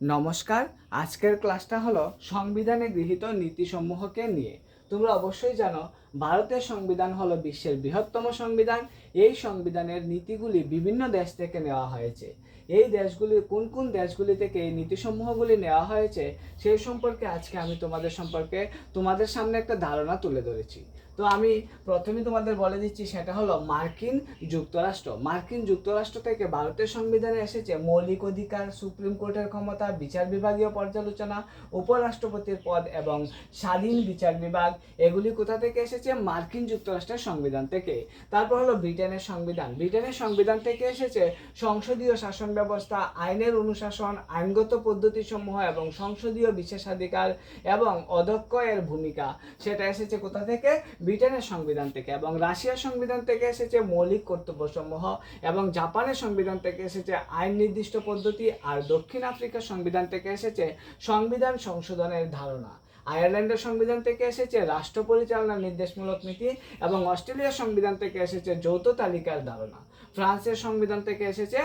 নমস্কার আজকের ক্লাসটা হলো সংবিধানে গৃহীত নীতিসমূহকে নিয়ে। তোমরা অবশ্যই জানো, ভারতের সংবিধান হলো বিশ্বের বৃহত্তম সংবিধান। এই সংবিধানের নীতিগুলি বিভিন্ন দেশ থেকে নেওয়া হয়েছে। এই দেশগুলি, কোন কোন দেশগুলি থেকে এই নীতিসমূহগুলি নেওয়া হয়েছে সেই সম্পর্কে আজকে আমি তোমাদের সম্পর্কে তোমাদের সামনে একটা ধারণা তুলে ধরেছি। তো আমি প্রথমে তোমাদের বলে দিচ্ছি, সেটা হলো মার্কিন যুক্তরাষ্ট্র। মার্কিন যুক্তরাষ্ট্র থেকে ভারতের সংবিধানে এসেছে মৌলিক অধিকার, সুপ্রিম কোর্টের ক্ষমতা, বিচার বিভাগীয় পর্যালোচনা, উপরাষ্ট্রপতির পদ এবং স্বাধীন বিচার বিভাগ। এগুলি কোথা থেকে এসেছে? মার্কিন যুক্তরাষ্ট্রের সংবিধান থেকে। তারপর হলো ব্রিটেনের সংবিধান। ব্রিটেনের সংবিধান থেকে এসেছে সংসদীয় শাসন ব্যবস্থা, আইনের অনুশাসন, আইনগত পদ্ধতিসমূহ এবং সংসদীয় বিশেষাধিকার এবং অধ্যক্ষ এর ভূমিকা। সেটা এসেছে কোথা থেকে? ব্রিটেনের সংবিধান থেকে এবং রাশিয়ার সংবিধান থেকে এসেছে মৌলিক কর্তব্যসমূহ এবং জাপানের সংবিধান থেকে এসেছে আইন নির্দিষ্ট পদ্ধতি আর দক্ষিণ আফ্রিকার সংবিধান থেকে এসেছে সংবিধান সংশোধনের ধারণা। আয়ারল্যান্ডের সংবিধান থেকে এসেছে রাষ্ট্র পরিচালনার নির্দেশমূলক নীতি এবং অস্ট্রেলিয়ার সংবিধান থেকে এসেছে যৌথ তালিকার ধারণা। ফ্রান্সের সংবিধান থেকে এসেছে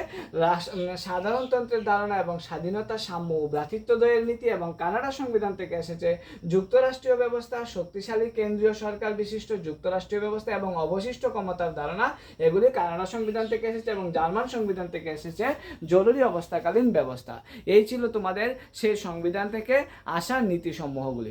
সাধারণতন্ত্রের ধারণা এবং স্বাধীনতা, সাম্য ও ভ্রাতৃত্বদয়ের নীতি এবং কানাডা সংবিধান থেকে এসেছে যুক্তরাষ্ট্রীয় ব্যবস্থা, শক্তিশালী কেন্দ্রীয় সরকার বিশিষ্ট যুক্তরাষ্ট্রীয় ব্যবস্থা এবং অবশিষ্ট ক্ষমতার ধারণা। এগুলি কানাডা সংবিধান থেকে এসেছে এবং জার্মান সংবিধান থেকে এসেছে জরুরি অবস্থাকালীন ব্যবস্থা। এই ছিল তোমাদের সেই সংবিধান থেকে আসা নীতিসমূহগুলি।